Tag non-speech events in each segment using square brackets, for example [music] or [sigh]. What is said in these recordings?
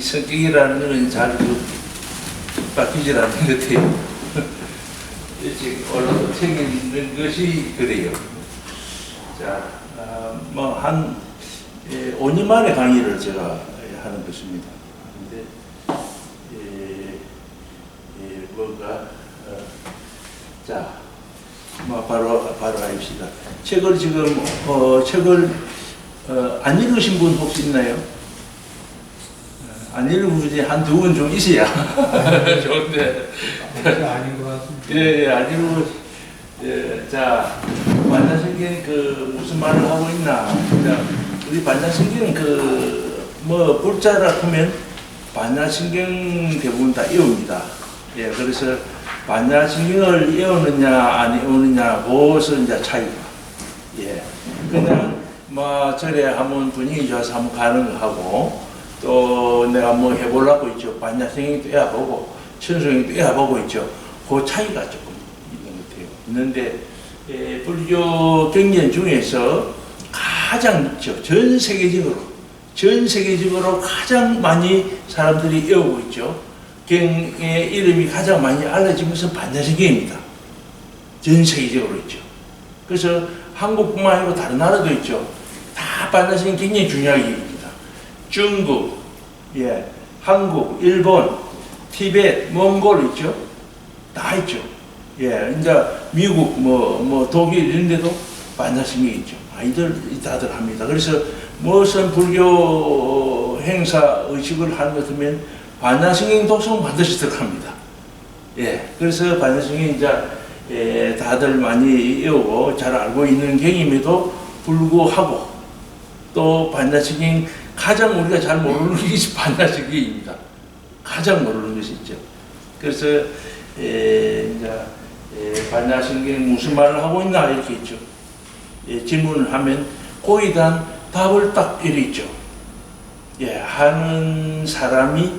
이 성격이라는 것은 잘 그, 바뀌질 않는 [laughs] 것 같아요. 일찍 올라서 있는 것이 그래요. 자, 아, 뭐한 예, 5년 만에 강의를 제가 하는 것입니다. 근데 예, 예, 뭔가 어, 자, 뭐 바로 바로 알읍시다. 책을 지금 어, 책을 어, 안 읽으신 분 혹시 있나요? 어, 안 읽은 분이 한두 분 좀 있어야 [laughs] 좋은데. 그게 아닌 것 같습니다. 예, 예, 아니고, 예, 자, 반자신경 그 무슨 말을 하고 있나? 자, 우리 반자신경 그, 뭐, 불자라 하면 반자신경 대부분 다 이옵니다. 예, 그래서 반자신경을 이오느냐, 안 이오느냐, 그것은 이제 차이가. 예, 그냥, 뭐, 절에 한번 분위기 좋아서 한번 가는 거 하고, 또 내가 뭐 해보려고 있죠. 반야생이 또 해보고, 천성이 또 해보고 있죠. 그 차이가 조금 있는 것 같아요. 있는데, 예, 불교 경전 중에서 가장 있죠. 전 세계적으로, 전 세계적으로 가장 많이 사람들이 외우고 있죠. 경의 이름이 가장 많이 알려진 것은 반야생경입니다. 전 세계적으로 있죠. 그래서 한국뿐만 아니고 다른 나라도 있죠. 다 반야생이 굉장히 중요하게. 중국, 예, 한국, 일본, 티베트, 몽골 있죠. 다 있죠. 예, 이제 미국, 뭐, 뭐 독일 이런 데도 반야신경이 있죠. 아이들 다들 합니다. 그래서 무슨 불교 행사 의식을 하는 것 같으면 반야신경 도성 반드시 들어갑니다. 예, 그래서 반야신경 이제 예, 다들 많이 외우고 잘 알고 있는 경임에도 불구하고 또 반야신경 가장 우리가 잘 모르는 [laughs] 것이 반야신경입니다. 가장 모르는 것이 있죠. 그래서 에, 이제 에, 반야신경 무슨 말을 하고 있나 이렇게 있죠. 예, 질문을 하면 거기에 답을 딱 이렇게 있죠. 예, 하는 사람이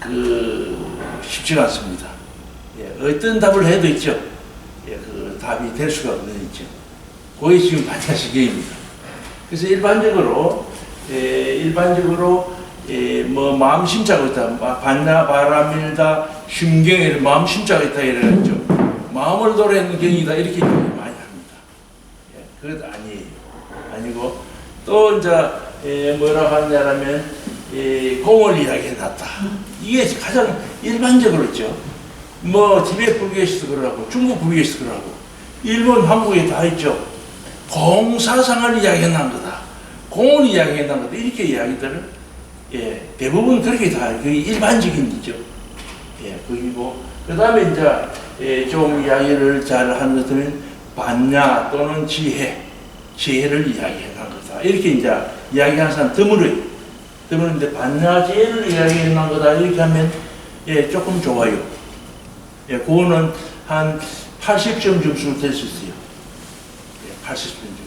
그 쉽지가 않습니다. 예, 어떤 답을 해도 있죠. 예, 그 답이 될 수가 없는 있죠. 그게 지금 반야신경입니다. 그래서 일반적으로 예, 일반적으로 예, 뭐 마음 심자가 있다, 마- 반나 바람일다, 심경에 마음 심자가 있다 이래가지고 마음을 도래하는 경이다 이렇게 많이 합니다. 예, 그것 아니에요. 아니고 또 이제 예, 뭐라고 하냐면 예, 공을 이야기해놨다. 이게 가장 일반적으로 있죠. 뭐 티베트 불교에서도 그러고 중국 불교에서도 그러고 일본 한국에 다 있죠. 공사상을 이야기해놓은 거다. 공을 이야기해놓은 거다. 이렇게 이야기들을 예, 대부분 그렇게 다 그게 일반적인 이죠. 예, 그리고 그 다음에 이제 예, 좀 이야기를 잘 하는 것 같으면 반야 또는 지혜, 지혜를 이야기해 놓은 거다. 이렇게 이제 이야기하는 사람 드물어요. 드물은데 반야 지혜를 이야기해 놓은 거다. 이렇게 하면 예, 조금 좋아요. 예, 그거는 한 80점 점수 될수 있어요. 예, 80점 점수 있죠.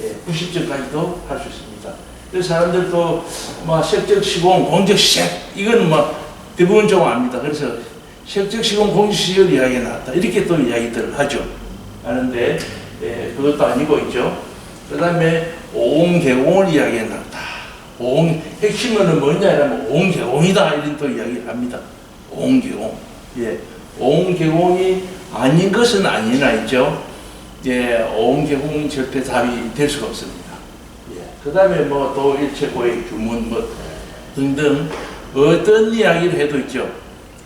예, 90점까지도 할 수 있습니다. 그래서 사람들도 뭐 색적 시공, 공적 시색 이건 뭐 대부분 좀 압니다. 그래서 색적 시공, 공적 시절 이야기 나왔다. 이렇게 또 이야기들을 하죠. 하는데 예, 그것도 아니고 있죠. 그 다음에 오옹개공을 이야기해 놨다. 오옹 핵심은 뭐냐 이러면 오옹개공이다 이런 또 이야기를 합니다. 오옹개공. 예, 오옹개공이 아닌 것은 아니나 있죠. 예, 오옹개공 절대 답이 될 수가 없습니다. 예, 그 다음에 뭐 또 일체고의 주문 뭐 등등 어떤 이야기를 해도 있죠.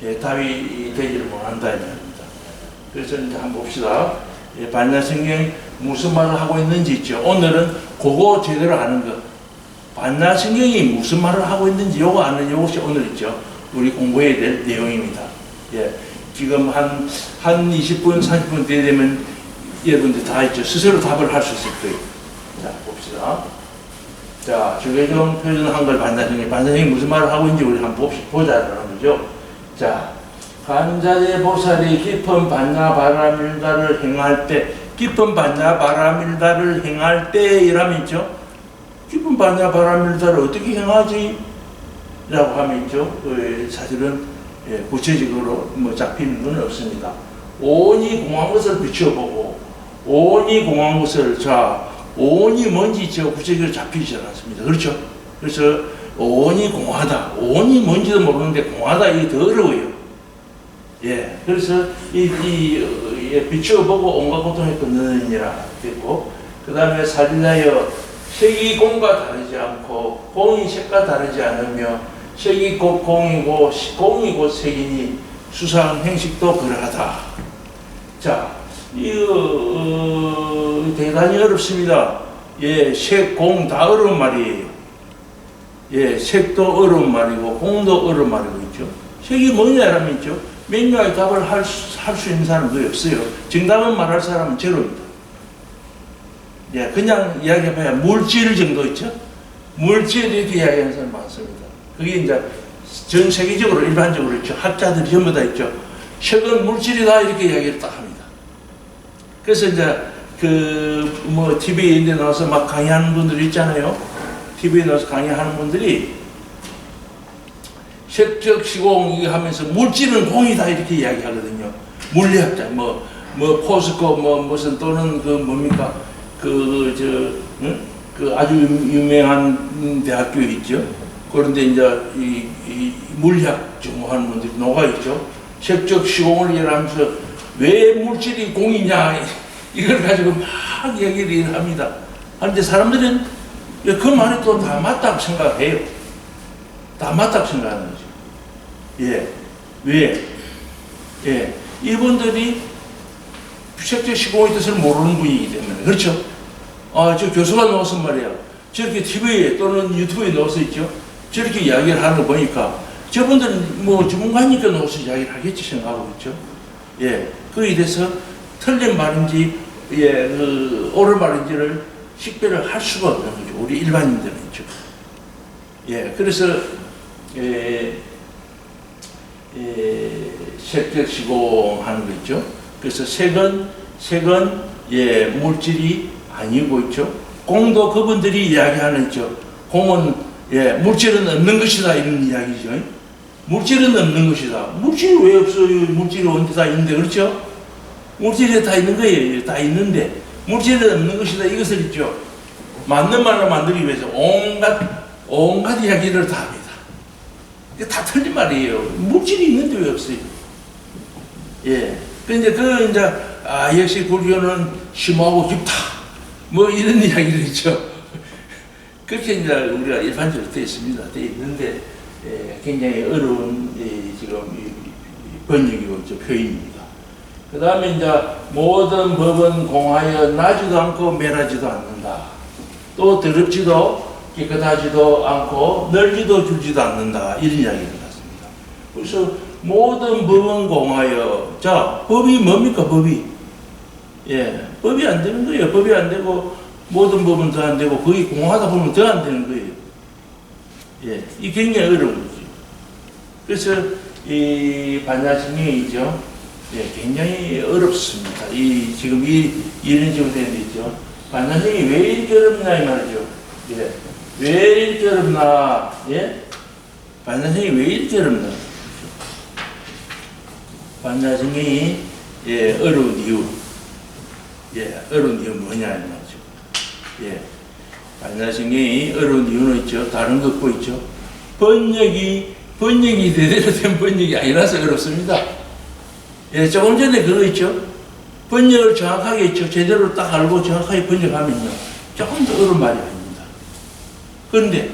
예, 답이 되지를 못한다 이 말입니다. 그래서 이제 한번 봅시다. 예, 반야성경 무슨 말을 하고 있는지 있죠. 오늘은 그거 제대로 아는 것. 반야성경이 무슨 말을 하고 있는지 요거 아는 요것이 오늘 있죠. 우리 공부해야 될 내용입니다. 예, 지금 한, 한 20분, 30분 뒤에 되면 여러분들 다 있죠. 스스로 답을 할 수 있을 거예요. 자, 봅시다. 자, 주계종 표준한 걸 반사형이 반사형이 무슨 말을 하고 있는지 우리 한번 봅시, 보자라는 거죠. 자, 간자재 보살이 깊은 반야 바라밀다를 행할 때, 깊은 반야 바라밀다를 행할 때이라면 있죠. 깊은 반야 바라밀다를 어떻게 행하지? 라고 하면 있죠. 그 사실은 예, 구체적으로 뭐 잡히는 건 없습니다. 온이 공한 것을 비춰보고, 온이 공한 것을 자, 온이 뭔지 저 구체적으로 잡히지 않았습니다. 그렇죠? 그래서 오온이 공하다. 오온이 뭔지도 모르는데 공하다 이게 더 어려워요. 예, 그래서 이, 이 어, 예, 비추어보고 온갖 고통에 끊느니라 됐고, 그 다음에 살인하여 색이 공과 다르지 않고 공이 색과 다르지 않으며 색이 곧 공이고 시- 공이 곧 색이니 수상 행식도 그러하다. 자, 어, 대단히 어렵습니다. 예, 색, 공 다 어려운 말이에요. 예, 색도 어려운 말이고 공도 어려운 말이고 있죠. 색이 뭐냐라면 있죠. 맨날 답을 할수 있는 사람도 없어요. 정답은 말할 사람은 제로입니다. 예, 그냥 이야기해봐야 물질 정도 있죠. 물질 이렇게 이야기하는 사람 많습니다. 그게 이제 전 세계적으로 일반적으로 있죠. 학자들이 전부 다 있죠. 색은 물질이다 이렇게 이야기를 딱 합니다. 그래서 이제 그 뭐 TV에 이제 나와서 막 강의하는 분들 있잖아요. TV에 나와서 강의하는 분들이 색적 시공 하면서 물질은 공이다 이렇게 이야기하거든요. 물리학자 뭐뭐 포스코 뭐 무슨 또는 그 뭡니까 그저 응? 그 아주 유- 유명한 대학교 있죠. 그런데 이제 이, 이 물리학 전공하는 분들이 녹아 있죠. 색적 시공을 이해하면서 왜 물질이 공이냐 이걸 가지고 막 얘기를 합니다. 그런데 사람들은 그 말이 또 다 맞다고 생각해요. 다 맞다고 생각하는 거죠. 예. 왜? 예. 이분들이 색적 시공의 뜻을 모르는 분이기 때문에. 그렇죠? 아, 저 교수가 나와서 말이야. 저렇게 TV에 또는 유튜브에 나와서 있죠? 저렇게 이야기를 하는 거 보니까 저분들은 뭐 전문가니까 나와서 이야기를 하겠지 생각하고 있죠? 예. 그에 대해서 틀린 말인지, 예, 그, 옳은 말인지를 식별을 할 수가 없는 거죠. 우리 일반인들은 있죠. 예. 그래서, 예, 예, 색적 시공하는 거 있죠. 그래서 색은 색은 예 물질이 아니고 있죠. 공도 그분들이 이야기하는 있죠. 공은 예 물질은 없는 것이다 이런 이야기죠. 물질은 없는 것이다. 물질이 왜 없어요? 물질이 언제 다 있는데 그렇죠? 물질이 다 있는 거예요. 다 있는데 물질은 없는 것이다 이것을 있죠. 맞는 말로 만들기 위해서 온갖 온갖 이야기를 다 합니다. 이게 다 틀린 말이에요. 물질이 있는데 왜 없어요? 예. 근데 그 이제 아 역시 불교는 심하고 깊다. 뭐 이런 [laughs] 이야기를 있죠. [laughs] 그렇게 이제 우리가 일반적으로 되어 있습니다. 되어 있는데 예, 굉장히 어려운 이 지금 번역이고 저 표현입니다. 그 다음에 이제 모든 법은 공하여 나지도 않고 멸하지도 않는다. 또 더럽지도 깨끗하지도 않고 널지도 줄지도 않는다. 이런 이야기를 했습니다. 그래서 모든 법은 공하여 자 법이 뭡니까 법이 예 법이 안 되는 거예요 법이 안 되고 모든 법은 더 안 되고 거의 공하다 보면 더 안 되는 거예요 예이 굉장히 어려운 거죠 그래서 이 반야신경이죠 예 굉장히 어렵습니다 이 지금 이 이런 식으로 되는 데 있죠 반야신경이 왜 이렇게 어렵냐 이 말이죠 예 왜 이렇게 어렵나 예 반야신경이 왜 이렇게 어렵나 반야성경이 예, 어려운 이유, 예, 어려운 이유 뭐냐 이 말이죠. 예, 반야성경이 어려운 이유는 있죠. 다른 것도 있죠. 번역이 번역이 [laughs] 제대로 된 번역이 아니라서 어렵습니다. 예, 조금 전에 그거 있죠. 번역을 정확하게 있죠. 제대로 딱 알고 정확하게 번역하면요. 조금 더 어려운 말이 아닙니다. 그런데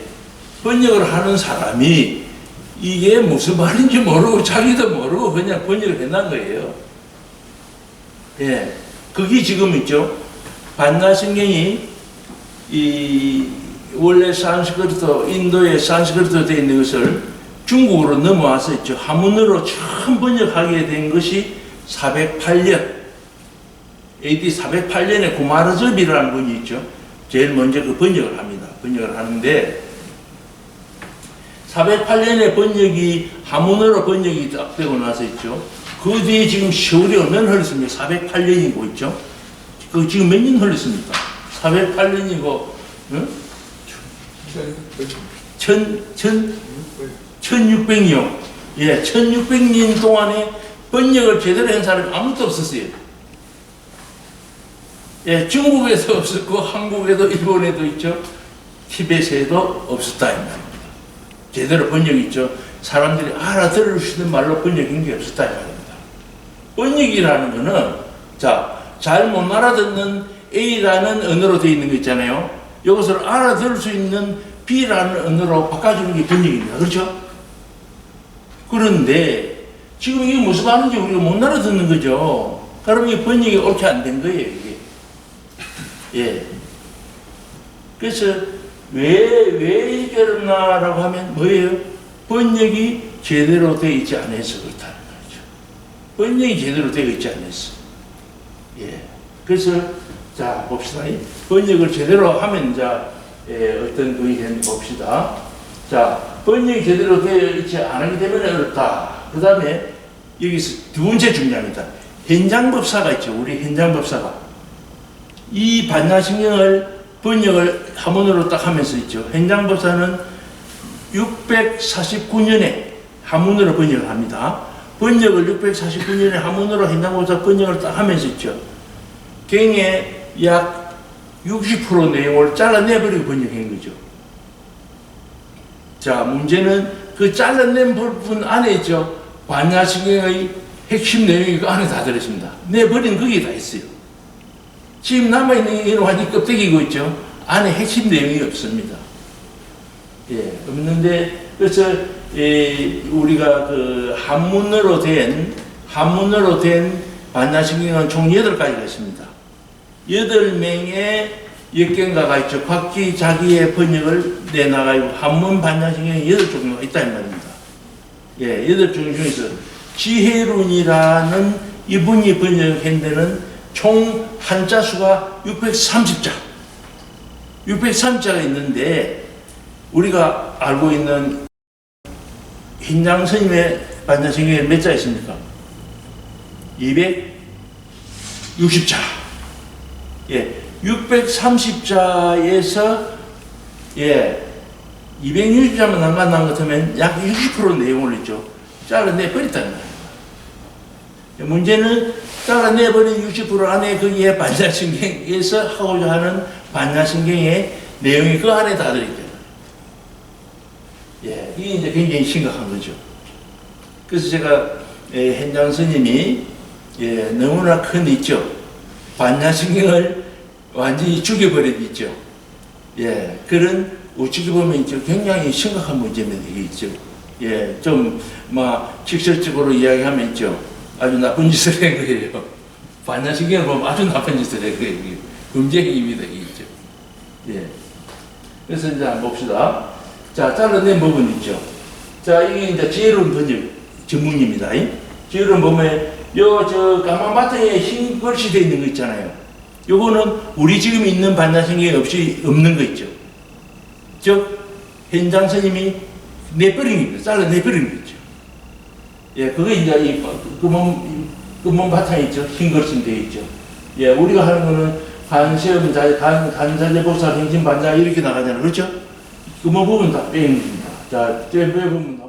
번역을 하는 사람이 이게 무슨 말인지 모르고 자기도 모르고 그냥 번역을 해놓은 거예요. 예. 그게 지금 있죠. 반나 성경이 이 원래 산스크리트, 인도의 산스크리트 되어 있는 것을 중국으로 넘어와서 있죠. 한문으로 처음 번역하게 된 것이 408년, AD 408년에 구마르접이라는 분이 있죠. 제일 먼저 그 번역을 합니다. 번역을 하는데 408년에 번역이 한문으로 번역이 딱 되고 나서 있죠. 그 뒤에 지금 세월이 얼마나 흘렀습니까? 408년이고 있죠. 그 지금 몇 년 흘렀습니까? 408년이고, 응? 천, 천, 1600년. 예, 1600년 동안에 번역을 제대로 한 사람이 아무도 없었어요. 예, 중국에도 없었고, 한국에도, 일본에도 있죠. 티벳에도 없었다, 이 말입니다. 제대로 번역이 있죠. 사람들이 알아들을 수 있는 말로 번역인 게 없었다 이 말입니다. 번역이라는 거는 자, 잘 못 알아듣는 A라는 언어로 되어 있는 거 있잖아요. 이것을 알아들을 수 있는 B라는 언어로 바꿔주는 게 번역입니다. 그렇죠? 그런데 지금 이게 무슨 말인지 우리가 못 알아듣는 거죠. 그럼 이 번역이 옳게 안 된 거예요, 이게. 예. 그래서 왜, 왜 그러나라고 하면 뭐예요? 번역이 제대로 되어 있지 않아서 그렇다는 거죠. 번역이 제대로 되어 있지 않아서. 예. 그래서, 자, 봅시다. 이 번역을 제대로 하면, 자, 예, 어떤 되는지 봅시다. 자, 번역이 제대로 되어 있지 않기 때문에 어렵다. 그 다음에 여기서 두 번째 중요합니다. 현장법사가 있죠. 우리 현장법사가. 이 반야신경을 번역을 한문으로 딱 하면서 있죠. 현장법사는 649년에 한문으로 번역을 합니다. 번역을 649년에 한문으로 현장법사 번역을 딱 하면서 있죠. 경의 약 60% 내용을 잘라내버리고 번역한 거죠. 자, 문제는 그 잘라낸 부분 안에 있죠. 반야신경의 핵심 내용이 그 안에 다 들어있습니다. 내버린 거기에 다 있어요. 지금 남아있는 게 완전 껍데기고 있죠. 안에 핵심 내용이 없습니다. 예, 없는데, 그래서, 예, 우리가 그 한문으로 된, 한문으로 된 반야신경은 총 8가지가 있습니다. 8명의 역경가가 있죠. 각기 자기의 번역을 내나가고 한문 반야신경이 8종류가 있다 이 말입니다. 예, 8종류 중에서 지혜론이라는 이분이 번역한 데는 총 한자 수가 630자. 630자가 있는데 우리가 알고 있는 흰장 스님의 반야신경에 몇 자 있습니까? 260자. 예, 630자에서 예, 260자만 남겨난 것 같으면 약 60% 내용을 있죠. 잘라내 버렸다는 거예요. 문제는 잘라내버린 60% 안에 거기에 반야신경에서 하고자 하는 반야신경의 내용이 그 안에 다 들어있잖아요. 예, 이게 이제 굉장히 심각한 거죠. 그래서 제가 예, 현장 스님이 예, 너무나 큰 있죠. 반야신경을 완전히 죽여버린 있죠. 예, 그런 어떻게 보면 있죠. 굉장히 심각한 문제는 있죠. 예, 좀, 막, 직설적으로 이야기하면 있죠. 아주 나쁜 짓을 한 거예요. [laughs] 반야신경을 보면 아주 나쁜 짓을 한 거예요. 범죄행위입니다, 이게 있죠. 예. 그래서 이제 한번 봅시다. 자, 잘라낸 부분 있죠. 자, 이게 이제 지혜로운 번역 전문입니다. 이? 지혜로운 보면, 요, 저, 바탕에 흰 글씨 돼 있는 거 있잖아요. 요거는 우리 지금 있는 반야신경이 없이 없는 거 있죠. 즉, 현장 스님이 내버린 겁니다. 잘라 내버린 거죠. 예, 그게 이제 이 금원, 금원 바탕 있죠. 흰 글씨 되어 있죠. 예, 우리가 하는 거는 간시험, 자, 간, 간사제 보살, 행진 반자 이렇게 나가잖아요. 그렇죠? 금원 부분 다 빼는 겁니다. 자, 제 부분 다